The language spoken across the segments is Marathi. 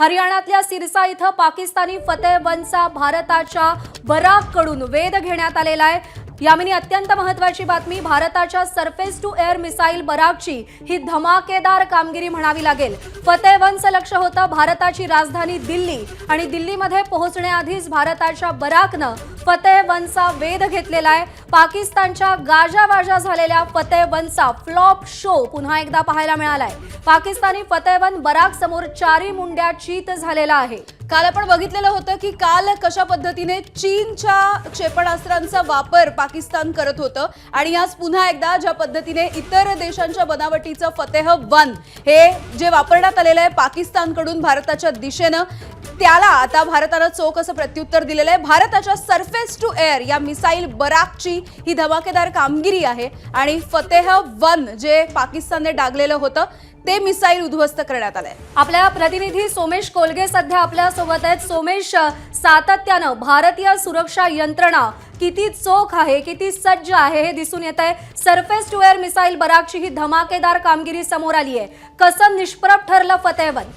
हरियाणातल्या सिरसा इथं पाकिस्तानी फतेहबंदचा भारताच्या बराककडून वेध घेण्यात आलेला आहे. यामिनी अत्यंत महत्वाची बातमी भारताच्या सरफेस टू एअर मिसाईल बराकची ही धमाकेदार कामगिरी म्हणावी लागेल. फतेहवनचं लक्ष होतं भारताची राजधानी दिल्ली आणि दिल्लीमध्ये पोहोचण्याआधीच भारताच्या बराकनं फतेहवनचा वेध घेतलेला आहे. पाकिस्तानच्या गाजावाजा झालेल्या फतेहबंदचा फ्लॉप शो पुन्हा एकदा पाहायला मिळालाय. पाकिस्तानी फतेहबंद बराक समोर चारी मुंड्या चीत झालेला आहे. काल आपण बघितलेलं होतं की काल कशा पद्धतीने चीनच्या क्षेपणास्त्रांचा वापर पाकिस्तान करत होतं आणि आज पुन्हा एकदा ज्या पद्धतीने इतर देशांच्या बनावटीचं फतेह वन हे जे वापरण्यात आलेलं आहे पाकिस्तानकडून भारताच्या दिशेनं त्याला आता भारतानं चोख असं प्रत्युत्तर दिलेलं आहे. भारताच्या सरफेस टू एअर या मिसाईल बराकची ही धमाकेदार कामगिरी आहे आणि फतेह वन जे पाकिस्तानने डागलेलं होतं ते मिसाईल उद्ध्वस्त करण्यात आलंय. आपल्या प्रतिनिधी सोमेश कोलगे सध्या आपल्यासोबत आहेत. सोमेश सातत्यानं भारतीय सुरक्षा यंत्रणा किती चोख आहे किती सज्ज आहे हे दिसून येत आहे. सरफेस टू एअर मिसाईल बराकची ही धमाकेदार कामगिरी समोर आली आहे. कसं निष्प्रभ ठरलं फतेहवन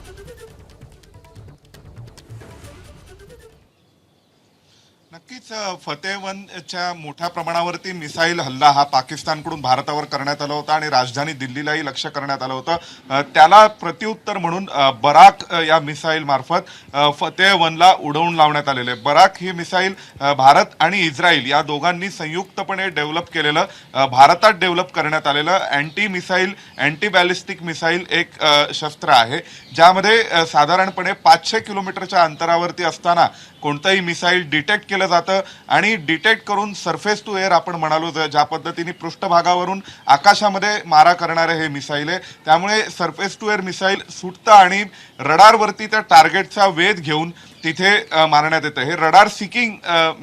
नक्कीच फतेहवनच्या मोठ्या प्रमाणावरती मिसाईल हल्ला हा पाकिस्तानकडून भारतावर करण्यात आला होता आणि राजधानी दिल्लीलाही लक्ष करण्यात आलं होतं. त्याला प्रत्युत्तर म्हणून बराक या मिसाईल मार्फत फतेहवनला उडवून लावण्यात आलेले बराक ही मिसाईल भारत आणि इस्रायल या दोघांनी संयुक्तपणे डेव्हलप केलेलं भारतात डेव्हलप करण्यात आलेलं anti missile anti ballistic missile एक शस्त्र आहे ज्यामध्ये साधारणपणे पाचशे किलोमीटरच्या अंतरावरती असताना कोणतंही मिसाईल डिटेक्ट केलं जातं आणि डिटेक्ट करून सरफेस टू एअर आपण म्हणालो ज्या पद्धतीने पृष्ठभागावरून आकाशामध्ये मारा करणारे हे मिसाईल आहे. त्यामुळे सरफेस टू एअर मिसाईल सुटतं आणि रडारवरती त्या टार्गेटचा वेध घेऊन तिथे मारण्यात येतं. हे रडार सिकिंग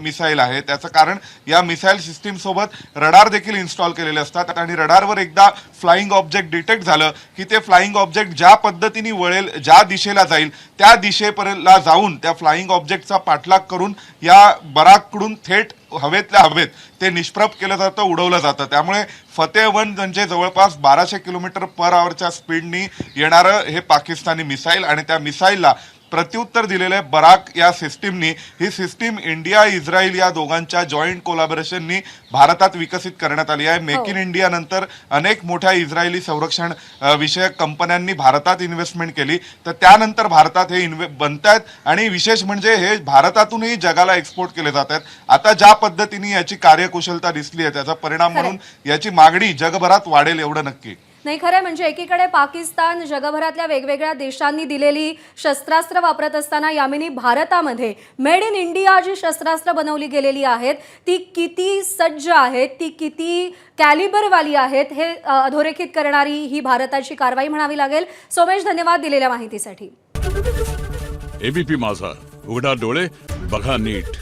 मिसाईल आहे. त्याचं कारण या मिसाईल सिस्टीम सोबत रडार देखील इन्स्टॉल केलेले असतात. आणि रडारवर एकदा फ्लाईंग ऑब्जेक्ट डिटेक्ट झालं की ते फ्लाईंग ऑब्जेक्ट ज्या पद्धतीने वळेल ज्या दिशेला जाईल त्या दिशेपर्यंत जाऊन त्या फ्लाईंग ऑब्जेक्टचा पाठलाग करून या बराककडून थेट हवेतल्या हवेत ते निष्प्रभ केलं जातं उडवलं जातं. त्यामुळे फतेहवन म्हणजे जवळपास बाराशे किलोमीटर पर आवरच्या स्पीडनी येणारं हे पाकिस्तानी मिसाईल आणि त्या मिसाईलला प्रत्युत्तर दिलेलं आहे बराक या सिस्टीमनी. ही सिस्टीम इंडिया इस्रायल या दोघांच्या जॉईंट कोलॅबोरेशननी भारतात विकसित करण्यात आली आहे. मेक इन इंडिया नंतर अनेक मोठ्या इस्रायली संरक्षण विषयक कंपन्यांनी भारतात इन्व्हेस्टमेंट केली. तर त्यानंतर भारतात हे इन्व्हे बनत आहेत. आणि विशेष म्हणजे हे भारतातूनही जगाला एक्सपोर्ट केले जात आहेत. आता ज्या पद्धतीने याची कार्यकुशलता दिसली आहे त्याचा परिणाम म्हणून याची मागणी जगभरात वाढेल एवढं नक्की. नाही खरं म्हणजे एकीकडे पाकिस्तान जगभरातल्या वेगवेगळ्या देशांनी दिलेली शस्त्रास्त्र वापरत असताना यामिनी भारतामध्ये मेड इन इंडिया जी शस्त्रास्त्र बनवली गेलेली आहेत ती किती सज्ज आहेत ती किती कॅलिबरवाली आहेत हे अधोरेखित करणारी ही भारताची कारवाई म्हणावी लागेल. सोमेश धन्यवाद दिलेल्या माहितीसाठी. एबीपी माझा. उघडा डोळे बघा नीट.